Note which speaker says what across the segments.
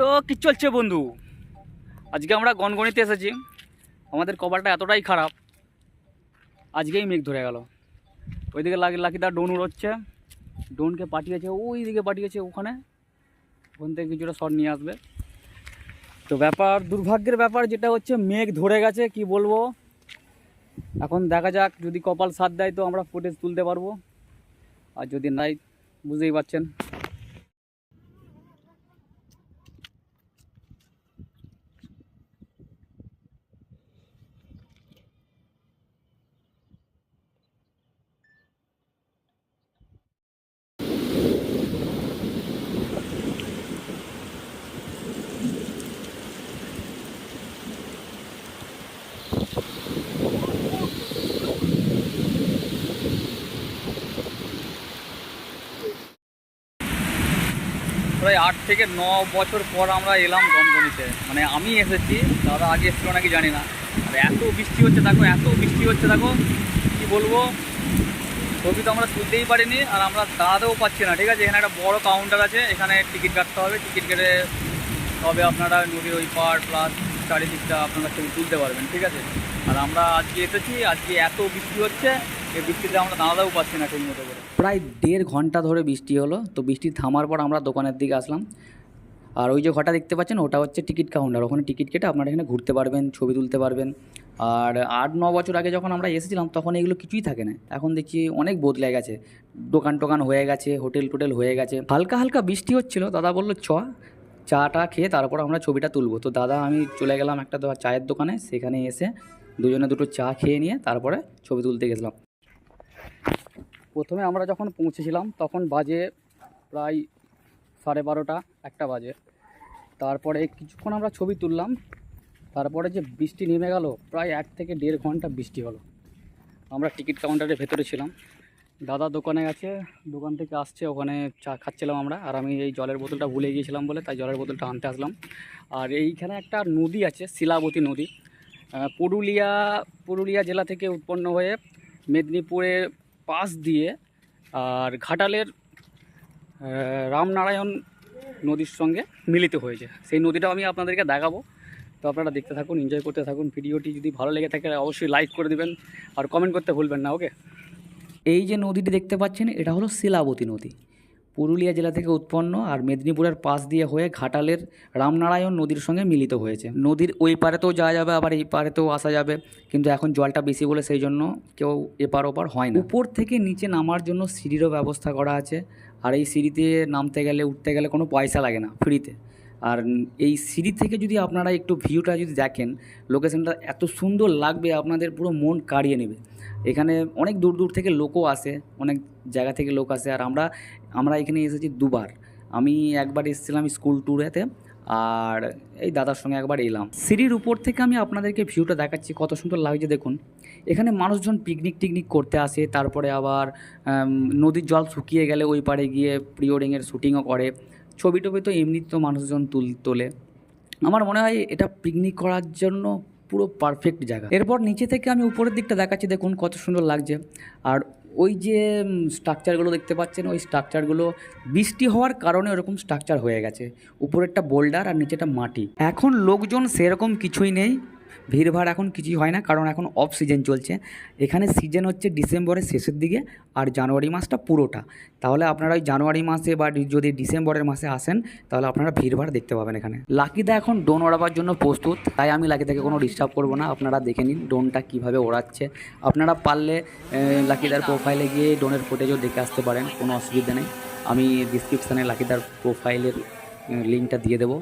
Speaker 1: তো কি চলছে বন্ধু? আজকে আমরা গনগনিতে এসেছি। আমাদের কপালটা এতটাই খারাপ, আজকেই মেঘ ধরে গেল। ওইদিকে লাকি লাকিদা ডোন উড়োচ্ছে। ডোনকে পাঠিয়েছে ওই দিকে পাঠিয়েছে ওখানে। ওখান থেকে কিছুটা শট নিয়ে আসবে। তো ব্যাপার, দুর্ভাগ্যের ব্যাপার যেটা হচ্ছে, মেঘ ধরে গেছে, কি বলব? এখন দেখা যাক, যদি কপাল সাথ দেয় তো আমরা ফুটেজ তুলতে পারব। আর যদি নাই, বুঝতেই পারছেন। প্রায় আট থেকে ন বছর পর আমরা এলাম গনগনিতে মানে আমি এসেছি, দাদা আগে এসেছিল নাকি জানি না। আর এত বৃষ্টি হচ্ছে দেখো, এত বৃষ্টি হচ্ছে দেখো, কি বলব? ছবি তো আমরা তুলতেই পারিনি আর আমরা দাঁড়াতেও পাচ্ছি না, ঠিক আছে? এখানে একটা বড় কাউন্টার আছে, এখানে টিকিট কাটতে হবে। টিকিট কেটে তবে আপনারা নদীর ওই পার প্লাস চারিদিকটা আপনারা ছবি তুলতে পারবেন, ঠিক আছে? আর আমরা আজকে এসেছি, আজকে এত বৃষ্টি হচ্ছে, এই বৃষ্টিতে আমরা দাঁড়াতেও পাচ্ছি না ঠিক মতো করে। প্রায় দেড় ঘণ্টা ধরে বৃষ্টি হলো। তো বৃষ্টি থামার পর আমরা দোকানের দিকে আসলাম। আর ওই যে ঘরটা দেখতে পাচ্ছেন, ওটা হচ্ছে টিকিট কাউন্টার। ওখানে টিকিট কেটে আপনারা এখানে ঘুরতে পারবেন, ছবি তুলতে পারবেন। আর আট, ন বছর আগে যখন আমরা এসেছিলাম, তখন এগুলো কিছুই থাকে না। এখন দেখছি অনেক বদলে গেছে। দোকান টোকান হয়ে গেছে, হোটেল টোটেল হয়ে গেছে। হালকা হালকা বৃষ্টি হচ্ছিল, দাদা বলল, চ, চাটা খেয়ে তারপর আমরা ছবিটা তুলবো। তো দাদা, আমি চলে গেলাম একটা চায়ের দোকানে। সেখানে এসে দুজনে দুটো চা খেয়ে নিয়ে তারপরে ছবি তুলতে গেছিলাম। প্রথমে আমরা যখন পৌঁছেছিলাম, তখন বাজে প্রায় সাড়ে বারোটা, একটা বাজে। তারপরে কিছুক্ষণ আমরা ছবি তুললাম। তারপরে যে বৃষ্টি নেমে গেল, প্রায় এক থেকে দেড় ঘণ্টা বৃষ্টি হলো। আমরা টিকিট কাউন্টারের ভেতরে ছিলাম। দাদা দোকানে গেছে, দোকান থেকে আসছে, ওখানে চা খাচ্ছিলাম আমরা। আর আমি এই জলের বোতলটা ভুলে গিয়েছিলাম বলে, তাই জলের বোতলটা আনতে আসলাম। আর এইখানে একটা নদী আছে, শিলাবতী নদী। পুরুলিয়া পুরুলিয়া জেলা থেকে উৎপন্ন হয়ে মেদিনীপুরের পাশ দিয়ে আর ঘাটালের রামনারায়ণ নদীর সঙ্গে মিলিত হয়েছে। সেই নদীটাও আমি আপনাদেরকে দেখাবো। তো আপনারা দেখতে থাকুন এনজয় করতে থাকুন। ভিডিওটি যদি ভালো লেগে থাকে, অবশ্যই লাইক করে দেবেন আর কমেন্ট করতে ভুলবেন না ওকে এই যে নদীটি দেখতে পাচ্ছেন, এটা হলো শিলাবতী নদী। পুরুলিয়া জেলা থেকে উৎপন্ন আর মেদিনীপুরের পাশ দিয়ে হয়ে ঘাটালের রামনারায়ণ নদীর সঙ্গে মিলিত হয়েছে। নদীর ওই পারেতেও যাওয়া যাবে, আবার এই পারেতেও আসা যাবে। কিন্তু এখন জলটা বেশি বলে সেই জন্য কেউ এপার ওপার হয় না। উপর থেকে নিচে নামার জন্য সিঁড়িরও ব্যবস্থা করা আছে। আর এই সিঁড়িতে নামতে গেলে, উঠতে গেলে কোনো পয়সা লাগে না, ফ্রিতে। আর এই সিঁড়ি থেকে যদি আপনারা একটু ভিউটা যদি দেখেন লোকেশনটা এত সুন্দর লাগবে, আপনাদের পুরো মন কাড়িয়ে নেবে। এখানে অনেক দূর দূর থেকে লোকও আসে, অনেক জায়গা থেকে লোক আসে। আর আমরা আমরা এখানে এসেছি দুবার। আমি একবার এসেছিলাম স্কুল ট্যুরেতে আর এই দাদার সঙ্গে একবার এলাম। সিঁড়ির উপর থেকে আমি আপনাদেরকে ভিউটা দেখাচ্ছি, কত সুন্দর লাগছে দেখুন। এখানে মানুষজন পিকনিক টিকনিক করতে আসে, তারপরে আবার নদীর জল শুকিয়ে গেলে ওই পারে গিয়ে প্রি ওয়েডিংয়ের শ্যুটিংও করে। ছবি টবি তো এমনি তো মানুষজন তুল, তোলে। আমার মনে হয় এটা পিকনিক করার জন্য পুরো পারফেক্ট জায়গা। এরপর নিচে থেকে আমি উপরের দিকটা দেখাচ্ছি, দেখুন কত সুন্দর লাগছে। আর ওই যে স্ট্রাকচারগুলো দেখতে পাচ্ছেন, ওই স্ট্রাকচারগুলো বৃষ্টি হওয়ার কারণে ওরকম স্ট্রাকচার হয়ে গেছে। উপরেরটা বোল্ডার আর নিচেটা মাটি। এখন লোকজন সেরকম কিছুই নেই। ভিড়ভাড় এখন কিছুই হয় না, কারণ এখন অফ সিজন চলছে। এখানে সিজন হচ্ছে ডিসেম্বরের শেষের দিকে আর জানুয়ারি মাসটা পুরোটা। তাহলে আপনারা ওই জানুয়ারি মাসে বা যদি ডিসেম্বরের মাসে আসেন, তাহলে আপনারা ভিড়ভাড় দেখতে পাবেন এখানে। লাকিদা এখন ড্রোন ওড়াবার জন্য প্রস্তুত, তাই আমি লাকিদাকে কোনো ডিস্টার্ব করব না, আপনারা দেখে নিন ড্রোনটা কীভাবে ওড়াচ্ছে। আপনারা পারলে লাকিদার প্রোফাইলে গিয়ে ড্রোনের ফুটেজও দেখে আসতে পারেন, কোনো অসুবিধা নেই। আমি ডিসক্রিপশানে লাকিদার প্রোফাইলের লিঙ্কটা দিয়ে দেবো।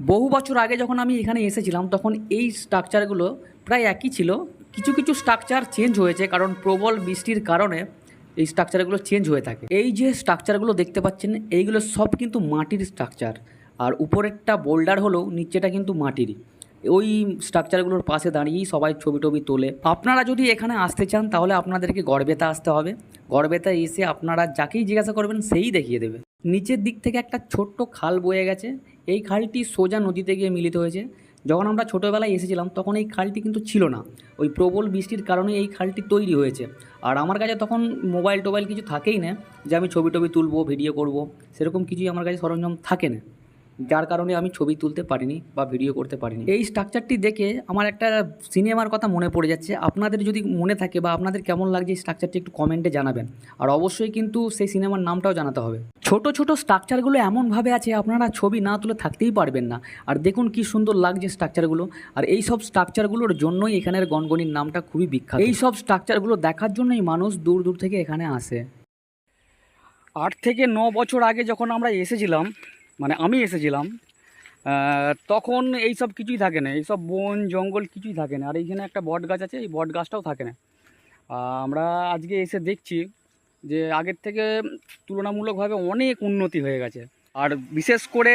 Speaker 1: বহু বছর আগে যখন আমি এখানে এসেছিলাম, তখন এই স্ট্রাকচারগুলো প্রায় একই ছিল। কিছু কিছু স্ট্রাকচার চেঞ্জ হয়েছে কারণ প্রবল বৃষ্টির কারণে এই স্ট্রাকচারগুলো চেঞ্জ হয়ে থাকে। এই যে স্ট্রাকচারগুলো দেখতে পাচ্ছেন, এইগুলো সব কিন্তু মাটির স্ট্রাকচার আর উপরেরটা বোল্ডার হলেও নিচেটা কিন্তু মাটিরই। ওই স্ট্রাকচারগুলোর পাশে দাঁড়িয়েই সবাই ছবি টবি তোলে। আপনারা যদি এখানে আসতে চান, তাহলে আপনাদেরকে গড়বেতা আসতে হবে। গড়বেতা এসে আপনারা যাকেই জিজ্ঞাসা করবেন, সেই দেখিয়ে দেবে। নিচের দিক থেকে একটা ছোট্ট খাল বয়ে গেছে। এই খালটি সোজা নদীতে গিয়ে মিলিত হয়েছে। যখন আমরা ছোটোবেলায় এসেছিলাম, তখন এই খালটি কিন্তু ছিল না। ওই প্রবল বৃষ্টির কারণে এই খালটি তৈরি হয়েছে। আর আমার কাছে তখন মোবাইল টোবাইল কিছু থাকেই না যে আমি ছবি টবি তুলবো, ভিডিও করব, সেরকম কিছুই আমার কাছে সরঞ্জাম থাকে না। যার কারণে আমি ছবি তুলতে পারিনি বা ভিডিও করতে পারিনি। এই স্ট্রাকচারটি দেখে আমার একটা সিনেমার কথা মনে পড়ে যাচ্ছে। আপনাদের যদি মনে থাকে বা আপনাদের কেমন লাগছে এই স্ট্রাকচারটি একটু কমেন্টে জানাবেন। আর অবশ্যই কিন্তু সেই সিনেমার নামটাও জানাতে হবে। ছোট ছোট স্ট্রাকচারগুলো এমনভাবে আছে, আপনারা ছবি না তুলে থাকতেই পারবেন না। আর দেখুন কি সুন্দর লাগছে স্ট্রাকচারগুলো আর এই সব স্ট্রাকচারগুলোর জন্যই এখানের গনগনির নামটা খুবই বিখ্যাত। এই সব স্ট্রাকচারগুলো দেখার জন্যই মানুষ দূর দূর থেকে এখানে আসে। আট থেকে ন বছর আগে যখন আমরা এসেছিলাম মানে আমি এসেছিলাম তখন এই সব কিছুই থাকে না, এইসব বন, জঙ্গল কিছুই থাকে না, আর এইখানে একটা বট গাছ আছে, এই বট গাছটাও থাকে না। আমরা আজকে এসে দেখছি যে আগের থেকে তুলনামূলকভাবে অনেক উন্নতি হয়ে গেছে। আর বিশেষ করে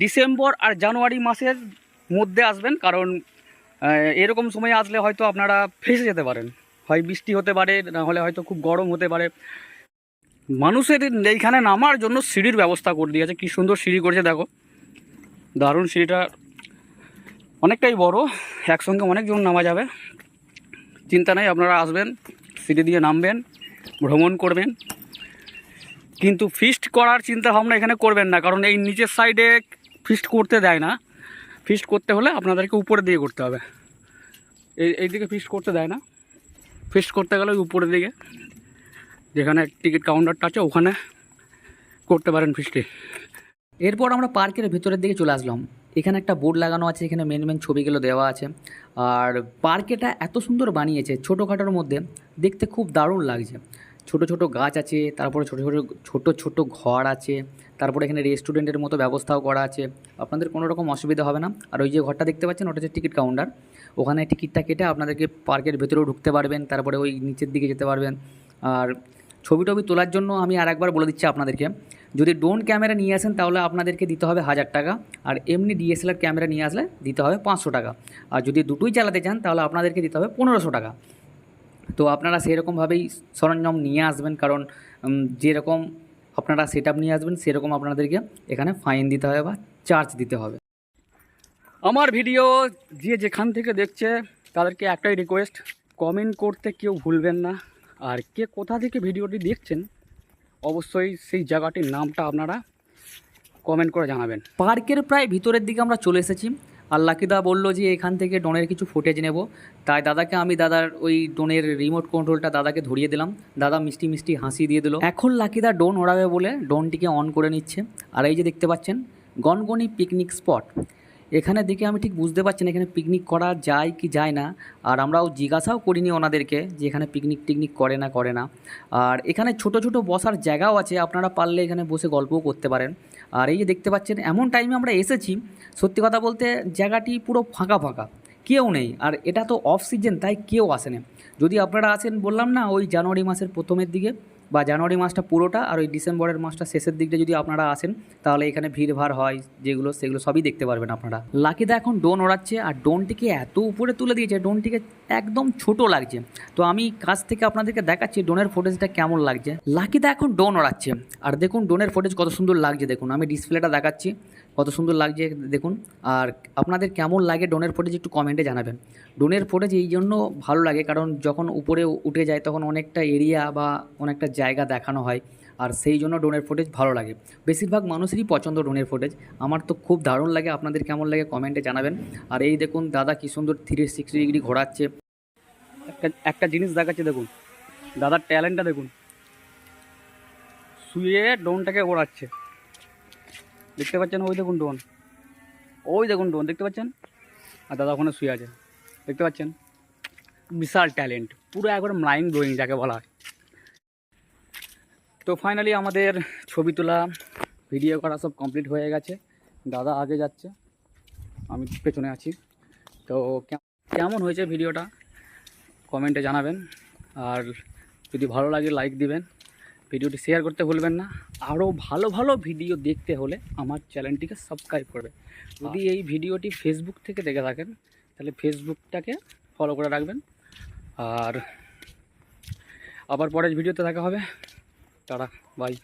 Speaker 1: ডিসেম্বর আর জানুয়ারি মাসের মধ্যে আসবেন, কারণ এরকম সময় আসলে হয়তো আপনারা ফেসে যেতে পারেন। হয় বৃষ্টি হতে পারে, না হলে হয়তো খুব গরম হতে পারে। মানুষের এইখানে নামার জন্য সিঁড়ির ব্যবস্থা করে দিয়েছে। কি সুন্দর সিঁড়ি করেছে, দেখো। দারুণ সিঁড়িটা। অনেকটাই বড়, একসঙ্গে অনেকজন নামা যাবে। চিন্তা নেই, আপনারা আসবেন, সিঁড়ি দিয়ে নামবেন, ভ্রমণ করবেন। কিন্তু ফিস্ট করার চিন্তা ভাবনা এখানে করবেন না, কারণ এই নিচের সাইডে ফিস্ট করতে দেয় না। ফিস্ট করতে হলে আপনাদেরকে উপরে দিয়ে করতে হবে। এই এই দিকে ফিস্ট করতে দেয় না। ফিস্ট করতে গেলে উপরের দিকে। যেখানে টিকিট কাউন্টারটা আছে, ওখানে করতে পারেন ফিস্টি এরপর আমরা পার্কের ভেতরের দিকে চলে আসলাম। এখানে একটা বোর্ড লাগানো আছে, এখানে মেন মেন ছবিগুলো দেওয়া আছে। আর পার্কেটা এত সুন্দর বানিয়েছে, ছোটোখাটোর মধ্যে দেখতে খুব দারুণ লাগছে। ছোট ছোট গাছ আছে, তারপরে ছোট ছোট ছোট ছোট ঘর আছে, তারপরে এখানে রেস্টুরেন্টের মতো ব্যবস্থাও করা আছে। আপনাদের কোনো রকম অসুবিধা হবে না। আর ওই যে ঘরটা দেখতে পাচ্ছেন, ওটা হচ্ছে টিকিট কাউন্টার ওখানে টিকিটটা কেটে আপনাদেরকে পার্কের ভেতরেও ঢুকতে পারবেন, তারপরে ওই নিচের দিকে যেতে পারবেন। আর ছবি টবি তোলার জন্য আমি আর একবার বলে দিচ্ছি আপনাদেরকে, যদি ড্রোন ক্যামেরা নিয়ে আসেন তাহলে আপনাদেরকে দিতে হবে হাজার টাকা, আর এমনি ডিএসএলআর ক্যামেরা নিয়ে আসলে দিতে হবে পাঁচশো টাকা, আর যদি দুটোই চালাতে চান তাহলে আপনাদেরকে দিতে হবে পনেরোশো টাকা। তো আপনারা সেরকমভাবেই সরঞ্জাম নিয়ে আসবেন, কারণ যেরকম আপনারা সেট নিয়ে আসবেন সেরকম আপনাদেরকে এখানে ফাইন দিতে হবে বা চার্জ দিতে হবে। আমার ভিডিও যে যেখান থেকে দেখছে তাদেরকে একটাই রিকোয়েস্ট কমেন্ট করতে কেউ ভুলবেন না। আর কে কোথা থেকে ভিডিওটি দেখছেন, অবশ্যই সেই জায়গাটির নামটা আপনারা কমেন্ট করে জানাবেন। পার্কের প্রায় ভিতরের দিকে আমরা চলে এসেছি। আর লাকিদা বলল যে এখান থেকে ড্রোনের কিছু ফুটেজ নেব। তাই দাদাকে আমি দাদার ওই ড্রোনের রিমোট কন্ট্রোলটা দাদাকে ধরিয়ে দিলাম। দাদা মিষ্টি মিষ্টি হাসি দিয়ে দিল। এখন লাকিদা ড্রোন ওড়াবে বলে ড্রোনটিকে অন করে নিচ্ছে। আর এই যে দেখতে পাচ্ছেন, গনগনি পিকনিক স্পট এখানে দেখে আমি ঠিক বুঝতে পারছি না এখানে পিকনিক করা যায় কি যায় না। আর আমরাও জিজ্ঞাসাও করিনি ওনাদেরকে যে এখানে পিকনিক টিকনিক করে না করে না। আর এখানে ছোট ছোট বসার জায়গাও আছে, আপনারা পারলে এখানে বসে গল্পও করতে পারেন। আর এই যে দেখতে পাচ্ছেন, এমন টাইমে আমরা এসেছি, সত্যি কথা বলতে জায়গাটি পুরো ফাঁকা ফাঁকা, কেউ নেই। আর এটা তো অফ সিজন তাই কেউ আসে না যদি আপনারা আসেন, বললাম না, ওই জানুয়ারি মাসের প্রথমের দিকে বা জানুয়ারি মাসটা পুরোটা আর ওই ডিসেম্বরের মাসটা শেষের দিকটা যদি আপনারা আসেন, তাহলে এখানে ভিড় ভাড় হয় যেগুলো, সেগুলো সবই দেখতে পারবেন আপনারা। লাকিদা এখন ডোন ওড়াচ্ছে আর ডোনটিকে এত উপরে তুলে দিয়েছে, ডোনটিকে একদম ছোট লাগছে। তো আমি কাছ থেকে আপনাদেরকে দেখাচ্ছি ডোনের ফুটেজটা কেমন লাগছে। লাকিদা এখন ডোন ওড়াচ্ছে। আর দেখুন, ডোনের ফুটেজ কত সুন্দর লাগছে। দেখুন, আমি ডিসপ্লেটা দেখাচ্ছি। কত সুন্দর লাগছে দেখুন। আর আপনাদের কেমন লাগে ডোনের ফুটেজ একটু কমেন্টে জানাবেন। ডোনের ফুটেজ এই জন্য ভালো লাগে কারণ যখন উপরে উঠে যায় তখন অনেকটা এরিয়া বা অনেকটা জায়গা দেখানো হয়। আর সেই জন্য ড্রোনের ফুটেজ ভালো লাগে। বেশিরভাগ মানুষেরই পছন্দ ড্রোনের ফুটেজ আমার তো খুব দারুণ লাগে। আপনাদের কেমন লাগে কমেন্টে জানাবেন। আর এই দেখুন, দাদা কী সুন্দর থ্রি সিক্সটি ডিগ্রি ঘোরাচ্ছে। একটা একটা জিনিস দেখাচ্ছে দেখুন। দাদার ট্যালেন্টটা দেখুন। শুয়ে ড্রোনটাকে ওড়াচ্ছে। দেখতে পাচ্ছেন ওই দেখুন ডোন ওই দেখুন ডোন দেখতে পাচ্ছেন? আর দাদা ওখানে শুয়ে আছে। দেখতে পাচ্ছেন? বিশাল ট্যালেন্ট। পুরো একবার মাইন্ড ব্লোয়িং যাকে বলা হয়। তো ফাইনালি আমাদের ছবি তোলা ভিডিও করা সব কমপ্লিট হয়ে গেছে। দাদা আগে যাচ্ছে। আমি পেছনে আছি। তো কেমন হয়েছে ভিডিওটা কমেন্টে জানাবেন। আর যদি ভালো লাগে লাইক দিবেন। ভিডিওটি শেয়ার করতে ভুলবেন না। আরও ভালো ভালো ভিডিও দেখতে হলে আমার চ্যানেলটিকে সাবস্ক্রাইব করবে যদি এই ভিডিওটি ফেসবুক থেকে দেখে থাকেন তাহলে ফেসবুকটাকে ফলো করে রাখবেন। আর আবার পরের ভিডিওতে দেখা হবে। তারা বাই